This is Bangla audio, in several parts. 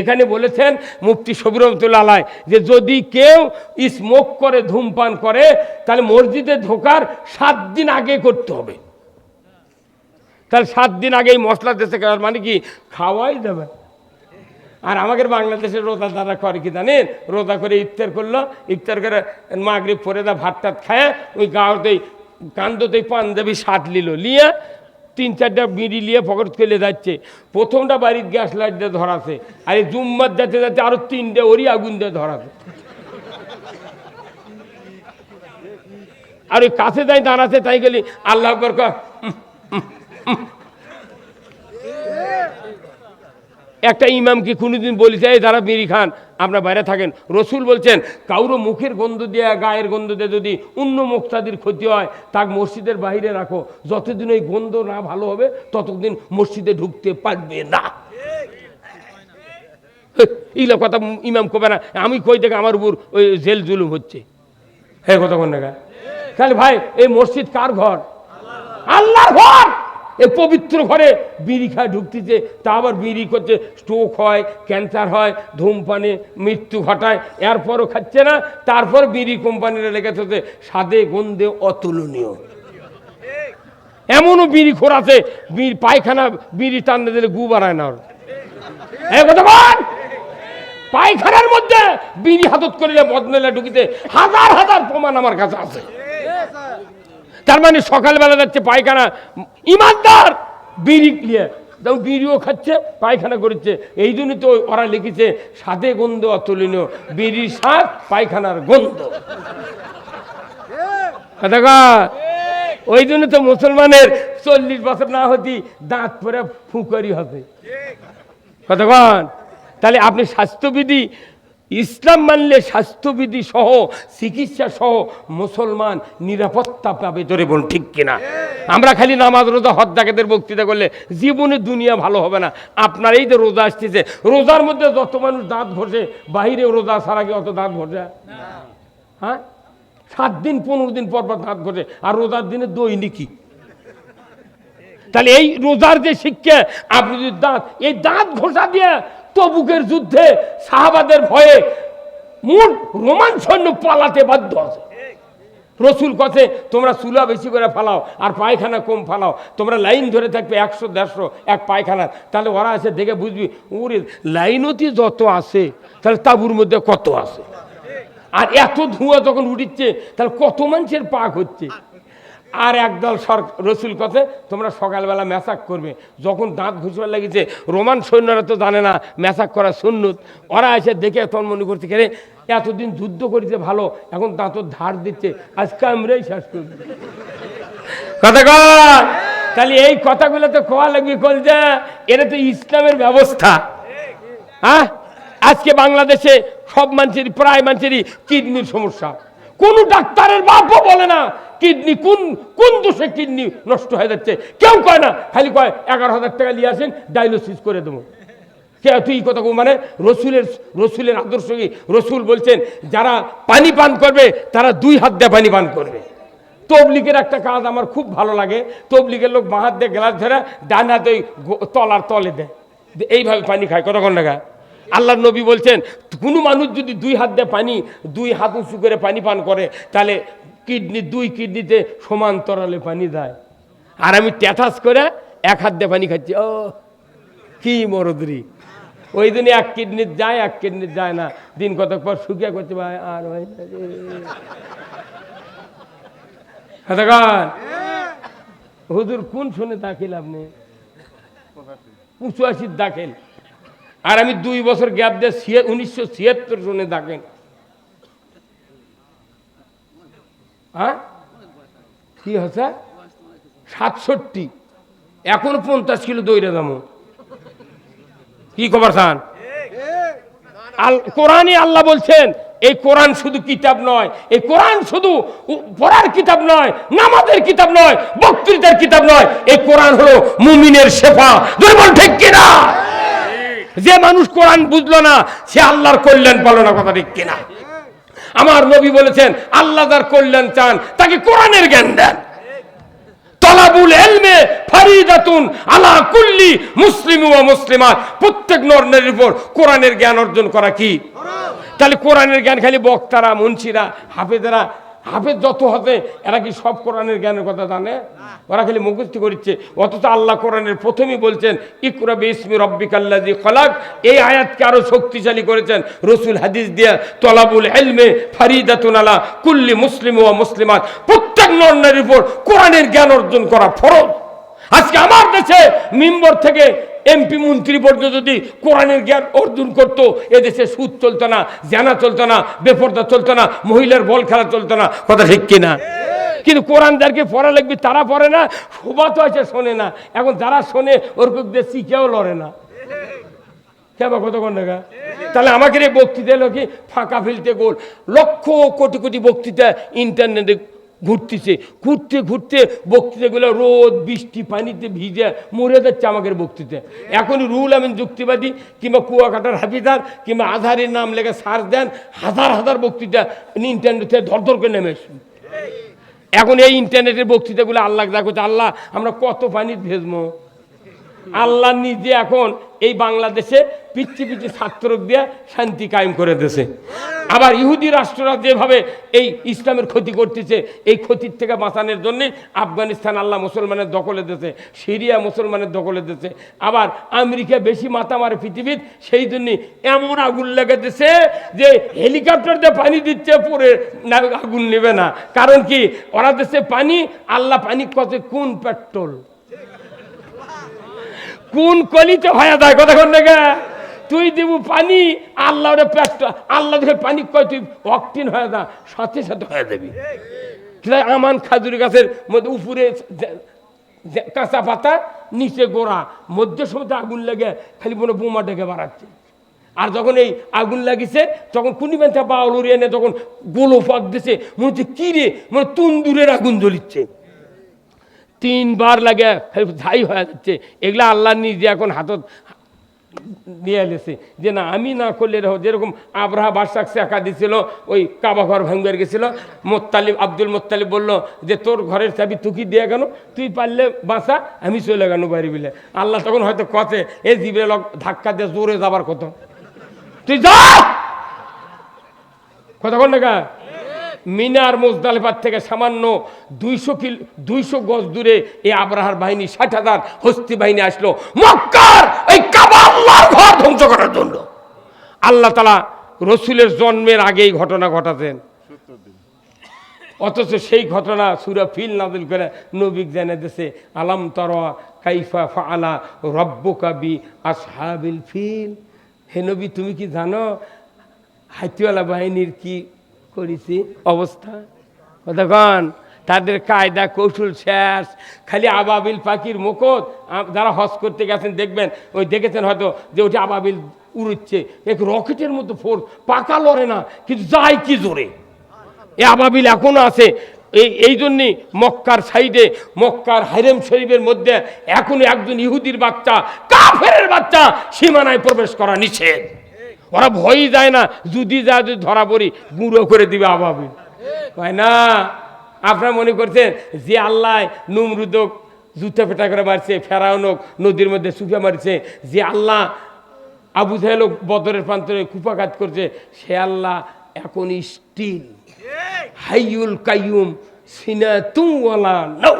এখানে বলেছেন মুফতি শবির রহমতুল্লাহ আলাই যে যদি কেউ স্মোক করে, ধূমপান করে, তাহলে মসজিদে ঢোকার সাত দিন আগে করতে হবে। তাহলে সাত দিন আগে এই মশলা দেশে মানে কি? খাওয়াই যাবে। আর আমাদের বাংলাদেশের রোজা দাদা করে কি জানেন? রোজা করে ইফতার করল, ইফতার করে মাগরিব পরে দা ভাত টাত খায়, ওই গাঁৱতেই কান্দতেই পাঞ্জাবি শার্ট নিল নিয়ে তিন চারটা বিড়ি নিয়ে পকেট ফেলে যাচ্ছে। প্রথমটা বাড়ির গ্যাস লাইট দিয়ে ধরাছে। আর এই জুম্মার যাতে যাচ্ছে আরও তিনটে ওরই আগুন দিয়ে ধরাছে। আর ওই কাছে যাই দাঁড়াতে তাই গেলি আল্লাহ আকবর একটা ইমাম কি কোনোদিন বলেছে, এই যারা মিরি খান, আপনার বাইরে থাকেন। রসুল বলছেন কাউরো মুখের গন্ধ দিয়ে, গায়ের গন্ধ দিয়ে যদি অন্য মুক্তাদির ক্ষতি হয়, তাকে মসজিদের বাইরে রাখো। যতদিন ওই গন্ধ না ভালো হবে, ততদিন মসজিদে ঢুকতে পারবে না। এইগুলো কথা ইমাম কবে না? আমি কই থেকে আমার উপর ওই জেল জুলুম হচ্ছে? হ্যাঁ কতক্ষণ না তাহলে ভাই, এই মসজিদ কার ঘর? আল্লাহর ঘর! এই পবিত্র ঘরে বিড়ি খায়, ঢুকতেছে, তা আবার বিড়ি করছে স্ট্রোক হয় ক্যান্সার হয়, ধূমপানে মৃত্যু ঘটায়, এরপরও খাচ্ছে না, তারপর বিড়ি কোম্পানিরা লেগেছে যে স্বাদে গন্ধে অতুলনীয়। এমনও বিড়ি খোর আছে, বিড়ি, পায়খানা, বিড়ি টানতে দিলে গু বাড়ায় না পায়খানার মধ্যে বিড়ি হাতত করিলে বদমেলা ঢুকিতে হাজার হাজার প্রমাণ আমার কাছে আছে। তার মানে সকালবেলা যাচ্ছে পায়খানা। ইমানদার! বিড়ি নিয়ে যেমন বিড়িও খাচ্ছে, পায়খানা করছে। এই জন্যই তো ওরা লিখেছে সাদে গন্ধ অতুলনীয়, বিড়ির স্বাদ পায়খানার গন্ধ। ওই জন্য তো মুসলমানের চল্লিশ বছর না হতি দাঁত পরে ফুকরি হবে। কতক্ষণ তাহলে আপনি স্বাস্থ্যবিধি ইসলাম মানলে স্বাস্থ্যবিধি সহ, চিকিৎসা সহ মুসলমান নিরাপত্তা পাবে তোরে বোন ঠিক কিনা? আমরা খালি নামাজ, রোজা, হজ জাকেদের বক্তৃতা করলে জীবনে দুনিয়া ভালো হবে না। আপনার এই যে রোজা আসতেছে, রোজার মধ্যে যত মানুষ দাঁত ঘষে বাহিরে রোজা ছাড়া কি অত দাঁত ঘষে? হ্যাঁ? সাত দিন, পনেরো দিন পর পর দাঁত ঘষে, আর রোজার দিনে দৈনিকই তাহলে এই রোজার যে শিক্ষা, আপনি যদি দাঁত, এই দাঁত ঘষা দিয়ে তবুকের যুদ্ধে সাহাবাদের ভয়ে মূল রোমান সৈন্য পালাতে বাধ্য আছে। রসুল কথে তোমরা চুলা বেশি করে ফালাও আর পায়খানা কম ফালাও। তোমরা লাইন ধরে থাকবে একশো, দেড়শো, এক পায়খানা। তাহলে ওরা আছে দেখে বুঝবি, ওরে, লাইনতি যত আছে, তাহলে তাবুর মধ্যে কত আছে? আর এত ধোঁয়া যখন উঠিচ্ছে, তাহলে কত মানুষের পাক হচ্ছে? আর একদল সর রসুল কথে তোমরা সকালবেলা মেসাক করবে। যখন দাঁত ঘুষবার লাগিয়েছে রোমান সৈন্যরা তো জানে না, মেসাক করা সুন্নত। ওরা এসে দেখে তখন মনে করছে কেন এতদিন যুদ্ধ করেছে ভালো, এখন দাঁতর ধার দিচ্ছে, আজকে আমরাই শেষ করব। কথা কর তাহলে এই কথাগুলো তো কোয়া লাগবে কল যে? এটা তো ইসলামের ব্যবস্থা। হ্যাঁ আজকে বাংলাদেশে সব মানুষেরই, প্রায় মানুষেরই কিডনির সমস্যা। কোন ডাক্তারের বাপও বলে না কিডনি কোন কোন দোষে কিডনি নষ্ট হয়ে যাচ্ছে? কেউ কয় না, খালি কয়, এগারো হাজার টাকা নিয়ে আসেন ডায়ালিসিস করে দেবো। কে, তুই কথা? মানে রসুলের রসুলের আদর্শ কি? রসুল বলছেন, যারা পানি পান করবে, তারা দুই হাত দিয়ে পানি পান করবে। তবলিগের একটা কাজ আমার খুব ভালো লাগে। তবলিগের লোক বাঁ হাত দিয়ে গ্লাস ধরে ডান হাতে ওই তলার তলে দেয়। এইভাবে পানি খায় কতক্ষণ টাকা আল্লাহ নবী বলছেন, কোনো মানুষ যদি দুই হাত দিয়ে পানি, দুই হাত উঁচু করে পানি পান করে, তাহলে কিডনি, দুই কিডনিতে সমান্তরালে পানি দেয়। আর আমি ট্যাটাস করে এক হাত দিয়ে পানি খাচ্ছি। ও, কি মরদরি। ওই দিনে এক কিডনি যায়, এক কিডনি যায় না। দিন কতক পর শুকিয়ে করছে, ভাই, আর ভাই হুজুর, কোন শুনে দাখিল আপনি? পঁচাশির দাখিল। আর আমি দুই বছর গ্যাপ দিয়ে উনিশশো ছিয়াত্তর সনে দাখিল। হ্যাঁ? কি হচ্ছে? সাতষট্টি। এখন পঞ্চাশ কিলো দইরে দামো। কি খবর খান আল কোরআনে আল্লাহ বলছেন, এই কোরআন শুধু কিতাব নয়। এই কোরআন শুধু পড়ার কিতাব নয়, নামাজের কিতাব নয়, বক্তৃতার কিতাব নয়। এই কোরআন হলো মুমিনের শেফা। দুর্বল ঠিক কিনা? যে মানুষ কোরআন বুঝলো না, সে আল্লাহর কল্যাণ পালো না, কথা ঠিক কিনা? আমার নবী বলেছেন, আল্লাহ যার কল্যাণ চান, তাকে কোরআনের জ্ঞান দেন। তলাবুল এলমে ফারিদাতুন আলা কুল্লি মুসলিম ও মুসলিমা প্রত্যেক নর্নের উপর কোরআনের জ্ঞান অর্জন করা কি? তাহলে কোরআনের জ্ঞান খালি বক্তারা, মুন্সিরা, হাফেজরা হাফেজ যত হবে এরা কি সব কোরআনের জ্ঞানের কথা জানে? ওরা খালি মুখস্থ করছে অথচ আল্লাহ কোরআনের প্রথমেই বলছেন, ইকরা বিসমি রব্বিকাল্লাজি খলাক। এই আয়াতকে আরও শক্তিশালী করেছেন। রসুল হাদিস দিয়া, তলাবুল এলমে ফারিদাতুন আলা কুল্লি মুসলিম ও মুসলিমাত। প্রত্যেক নর উপর কোরআনের জ্ঞান অর্জন করা ফরজ। আজকে আমার দেশে মিম্বর থেকে এমপি মন্ত্রী পর্যন্ত যদি কোরআনের জ্ঞান অর্জন করতো, এদেশে সুদ চলতো না, জানা চলতো না, বেপর্দা চলতো না, মহিলার বল খেলা চলতো না, কথা ঠিক কিনা? কিন্তু কোরআন যাদেরকে পড়া লাগবে, তারা পড়ে না, শোভা তো আছে, শোনে না। এখন যারা শোনে ওরকম দেশি কেউ লড়ে না। কেবা কতক্ষণ টাকা তাহলে আমাকে বক্তৃতা এলো কি? ফাঁকা ফেলতে গোল। লক্ষ কোটি কোটি বক্তৃতা ইন্টারনেটে ঘুরতেছে। ঘুরতে ঘুরতে বক্তৃতাগুলো রোদ, বৃষ্টি, পানিতে ভিজে মরে যাচ্ছে আমাকে বক্তৃতা। এখন রুল আমি যুক্তিবাদী কিংবা কুয়াকাটার হাফিদার কিংবা আধারের নাম লেগে সার দেন, হাজার হাজার বক্তৃতা ইন্টারনেটে ধর ধর করে নেমে এখন এই ইন্টারনেটের বক্তৃতাগুলো আল্লাহ দেখো আল্লাহ, আমরা কত পানির ভেজমো আল্লাহ নিজে এখন এই বাংলাদেশে পিচ্ছি পিচ্ছি ছাত্র দিয়ে শান্তি কায়েম করে দিয়েছে। আবার ইহুদি রাষ্ট্ররা যেভাবে এই ইসলামের ক্ষতি করতেছে, এই ক্ষতির থেকে বাঁচানোর জন্যে আফগানিস্তান আল্লাহ মুসলমানের দখলে দিয়েছে, সিরিয়া মুসলমানের দখলে দিয়েছে, আবার আমেরিকা বেশি মাথা মারে পৃথিবীর, সেই জন্যে এমন আগুন লেগে দিছে যে হেলিকপ্টার দিয়ে পানি দিচ্ছে, পরে আগুন নেবে না। কারণ কি, ওরা দেশে পানি, আল্লাহ পানি কত কোন পেট্রোল? কোন কলিতে হয়ে যায় কতক্ষণ দেখা। তুই দিব পানি আল্লাহ পেট আল্লাহ দেখে পানি কয়, তুই অকটিন হয়ে যা, সাথে সাথে হয়ে যাবি। আমান খাজুর গাছের মধ্যে উপরে কাঁচা পাতা, নিচে গোড়া। মধ্যে সময় আগুন লেগে, খালি মনে বোমা ডেকে বাড়াচ্ছে। আর যখন এই আগুন লাগিছে, তখন কুনিবেন্থা বাউল এনে তখন গোলো পাক দিছে, মনে হচ্ছে, কি রে? মানে তুন্দুরের আগুন জ্বলিচ্ছে। তিনবার লাগে ঝাই হয়ে যাচ্ছে। এগুলা আল্লাহ নিজে এখন হাতত নিয়ে এলেছে যে না, আমি না করলে রেহ- যেরকম আবরাহা বাদশাক শেখা দিছিল ওই কাবা ঘর ভাঙ্গের গেছিল, মোত্তালিব, আব্দুল মোত্তালিব বলল যে, তোর ঘরের চাবি তুকি দিয়ে কেন তুই পারলে বাঁচা, আমি চলে গেল বাড়ি বিলে। আল্লাহ তখন হয়তো কথে এ জিবে লোক ধাক্কা দিয়ে জোরে যাবার কত। তুই যা! কথা কতক্ষণ টাকা মিনার মোজদালেফার থেকে সামান্য দুইশো কিল, দুইশো গজ দূরে এই আবরাহার বাহিনী ষাট হাজার হস্তি বাহিনী আসলো। মক্কার এই কাবা ঘর ধ্বংস করার জন্য। আল্লাহ তালা রসুলের জন্মের আগেই ঘটনা ঘটাতেন। অথচ সেই ঘটনা সুরা ফিল নাদিল করে নবিক জানে দেশে আলাম তরা কাইফা ফালা রব্য কাবি আসহাবিল ফিল? হে নবী, তুমি কি জানো হাতিওয়ালা বাহিনীর কি করেছি, অবস্থা। কতক্ষণ তাদের কায়দা, কৌশল, শেষ। খালি আবাবিল পাখির মুখত যারা হজ করতে গেছেন, দেখবেন, ওই দেখেছেন হয়তো যে ওটা আবাবিল উড়ুচ্ছে এক রকেটের মতো ফোর্স পাকা লড়ে না, কিন্তু যায় কি জোরে? এ আবাবিল এখনও আছে। এই এই জন্যই মক্কার সাইডে, মক্কার হাইরেম শরীফের মধ্যে এখনও একজন ইহুদির বাচ্চা কাফের বাচ্চা সীমানায় প্রবেশ করা নিষেধ। ওরা ভয়ই যায় না যদি যা যদি ধরা পড়ি গুঁড়ো করে দিবে আবাবিল হয় না আপনারা মনে করছেন যে আল্লাহ নুমরুদক জুতা পেটা করে মারছে ফেরাউনক নদীর মধ্যে সুফে মারছে যে আল্লাহ আবু জাহেল বদরের প্রান্তরে কুপাঘাত করছে সে আল্লাহ এখন স্টিল। হাইয়ুল কাইয়ুম সিনা তুমওয়ালা নৌ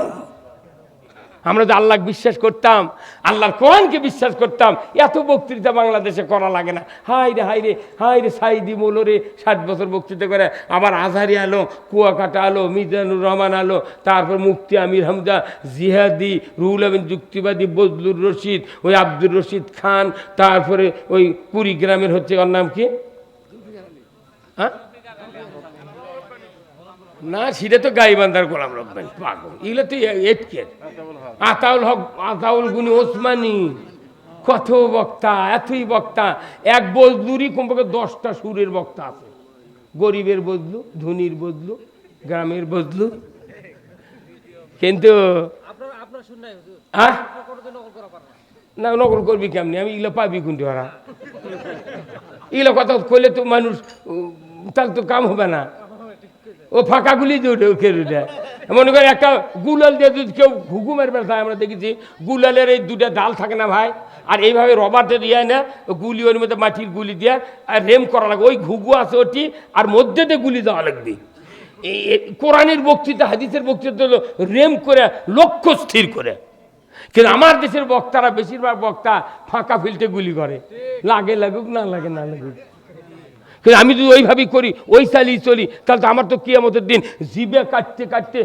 আমরা যে আল্লাহ বিশ্বাস করতাম, আল্লাহর কোরআনকে বিশ্বাস করতাম, এত বক্তৃতা বাংলাদেশে করা লাগে না। হাই রে হাই রে হাই রে, সাইদি মোলরে ষাট বছর বক্তৃতা করে। আবার আজহারি আলো কুয়াকাটা আলো মিজানুর রহমান আলো তারপর মুফতি আমির হামজা, জিহাদি, রুহুল আমিন, যুক্তিবাদী বজলুর রশিদ, ওই আব্দুর রশিদ খান, তারপরে ওই কুড়িগ্রামের হচ্ছে ওর নাম কি? হ্যাঁ? না সেটা তো গাইবান্ধার গোলাম রব্বান পাগল। এগুলো তো এটকে। আতাউল হক আতাউল গুনি ওসমানি কত বক্তা এতই বক্তা। এক বজলুরই কমপক্ষে দশটা সুরের বক্তা আছে। গরিবের বদলু ধনির বদলু গ্রামের বদলু। কিন্তু না। নকল করবি কেমনি? আমি এগুলো পাবি কোনটি ওরা? এগুলো কথা কইলে তো মানুষ তাহলে তো কাম হবে না। ও ফাঁকা গুলি ওকে মনে করে একটা গুলাল দিয়ে যদি কেউ ঘুঘুমের ব্যবসা আমরা দেখেছি গুলালের এই দুটা ডাল থাকে না ভাই? আর এইভাবে রবারটা দিয়ে না গুলি ওর মধ্যে মাটির গুলি দিয়ে, আর রেম করা লাগবে ওই ঘুঘু আছে ওটি, আর মধ্যে দিয়ে গুলি দেওয়া লাগবে। কোরআনের বক্তৃতা, হাদিসের বক্তৃতা হলো রেম করে, লক্ষ্য স্থির করে। কিন্তু আমার দেশের বক্তারা, বেশিরভাগ বক্তা ফাঁকা ফিল্টে গুলি করে। লাগে লাগুক, না লাগে, না লাগুক। আমি যদি ওইভাবেই করি, ওই চালিয়ে চলি, তাহলে তো আমার তো কিয়ামতের দিন জিবে কাটতে কাটতে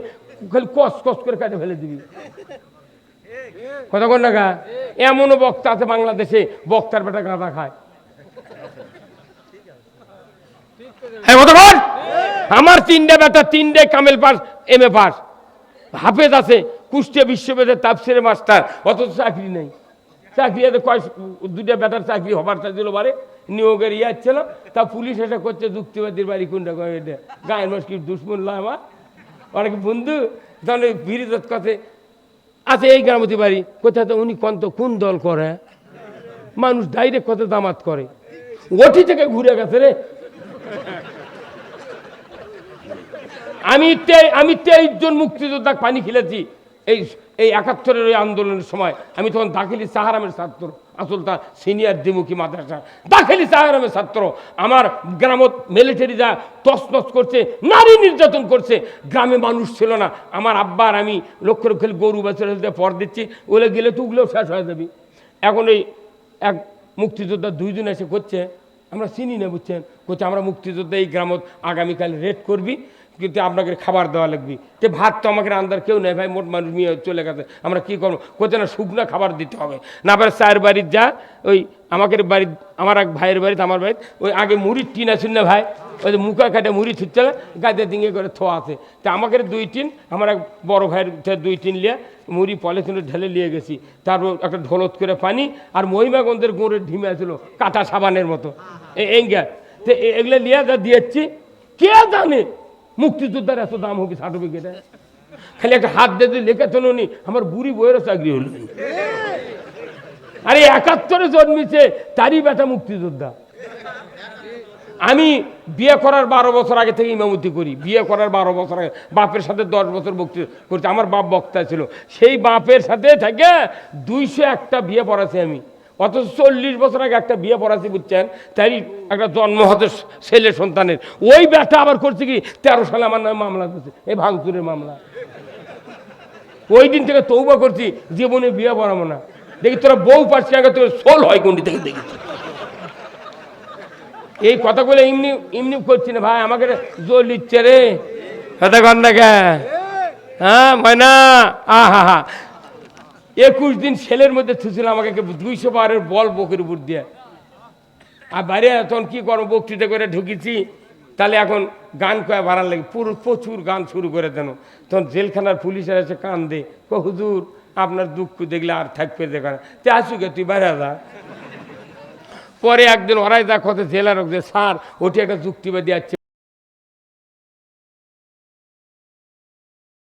খালি কস কস করে কাটে ফেলে দিবি। কথা কন না গা? এমনও বক্তা আছে বাংলাদেশে, বক্তার বেটা গাঁদা খায়। হ্যাঁ আমার তিনটে বেটা, তিনটে কামেল পাস, এম এ পাস। হাফেজ আছে, কুষ্টিয়া বিশ্ববিদ্যালয়ের তাপসিরে মাস্টার, অথচ চাকরি নেই। চাকরি এতে কয় দুটা বেটার চাকরি হবার চাইছিল বারে, নিয়োগের ইয়ে ছিল তা পুলিশ এসে করছে যুক্তিবাদীর বাড়ি কোনটা করে এটা? গায়ের মাস কি দুশ্মন লয় আমার অনেক বন্ধু? তাহলে বিরোধ কথা। আচ্ছা এই গ্রামতি বাড়ি, কোথায় তো উনি কন্ত কোন দল করে? মানুষ ডাইরেক্ট কত দামাত করে? ওটি থেকে ঘুরে গেছে রে। আমি আমি তেইশ জন মুক্তিযোদ্ধা পানি খেলেছি। এই এই একাত্তরের ওই আন্দোলনের সময় আমি তখন দাখিলি সাহারামের ছাত্র আসল তা সিনিয়র দ্বিমুখী মাদ্রাসা। দাখিলি সাহারামের ছাত্র, আমার গ্রামত মিলিটারি যা তছনছ করছে, নারী নির্যাতন করছে, গ্রামে মানুষ ছিল না। আমার আব্বার আমি লক্ষ লক্ষ গরু বাছর পর দিচ্ছি ওগুলো গেলে তো ওগুলোও শেষ হয়ে যাবি। এখন এই এক মুক্তিযোদ্ধা দুইজন এসে করছে, আমরা চিনি না, বুঝছেন? করছে আমরা মুক্তিযোদ্ধা এই গ্রামত আগামীকাল রেড করবি। কিন্তু আপনাকে খাবার দেওয়া লাগবে। তো ভাত তো আমাকে আন্দার কেউ নেই ভাই, মোট মানুষ নিয়ে চলে গেছে। আমরা কি করব? কোথায় না শুকনা খাবার দিতে হবে। না পারে চায়ের বাড়ির যা, ওই আমাকে বাড়ি আমার এক ভাইয়ের বাড়িতে, আমার বাড়িতে, ওই আগে মুড়ির টিন আছে না ভাই? ওই যে মুখা কাটে মুড়ি থুচ্ছে গাছে দিঙে করে থোয়া আছে। তা আমাকে দুই টিন, আমার এক বড় ভাইয়ের দুই টিন লিয়ে মুড়ি পলিথিনে ঢেলে নিয়ে গেছি। তারপর একটা ঢোলত করে পানি আর মহিমাগন্ধের গোড়ের ঢিমে ছিল কাটা সাবানের মতো। এঙ্গা তো এগুলো নিয়ে যা দিয়েছি, কে জানে? মুক্তিযোদ্ধার এত দাম হবে সার্টিফিকেটে খালি একটা হাত দিয়ে দিয়ে লেখা নি আমার বুড়ি বইয়েরও চাকরি হলো। আরে একাত্তরে জন্মেছে, তারই বেটা মুক্তিযোদ্ধা। আমি বিয়ে করার বারো বছর আগে থেকে ইমামতি করি, বিয়ে করার বারো বছর আগে। বাপের সাথে দশ বছর বক্তি করছি, আমার বাপ বক্তা ছিল। সেই বাপের সাথে থেকে দুইশো একটা বিয়ে পড়াছি আমি। অথচ চল্লিশ বছর আগে একটা বিয়ে পড়াছি, বুঝছেন? তাই একটা জন্ম হতে ছেলে সন্তানের। ওই ব্যাটা আবার করছে কি? তেরো সালে আমার নামে মামলা করছে। এই ভাঙচুরের মামলা। ওই দিন থেকে তৌবা করছি, জীবনে বিয়ে পড়াবো না। দেখি তোরা বউ পাচ্ছি আগে, তোর সোল হয় কোনটি থেকে দেখি। এই কথাগুলো এমনি এমনি করছি না, ভাই, আমাকে জোর লিখছে রে। কথা হ্যাঁ ময়না? আহা, হা। একুশ দিন ছেলের মধ্যে থুছিল আমাকে দুইশো বারের বল বকের উপর দিয়ে। আর বাইরে তখন কি করব, বক্তৃতা করে ঢুকেছি। তাহলে এখন গান কয়ে বাড়ার লাগে। পুরো প্রচুর গান শুরু করে দেন। তখন জেলখানার পুলিশের এসে কান দে কো, হুজুর, আপনার দুঃখ দেখলে আর থাকবে দেখা তে আসুকে তুই বাইরে যা। পরে একদিন ওরাই দা কথা জেলার যে, স্যার, ওটি একটা যুক্তিবাদী আছে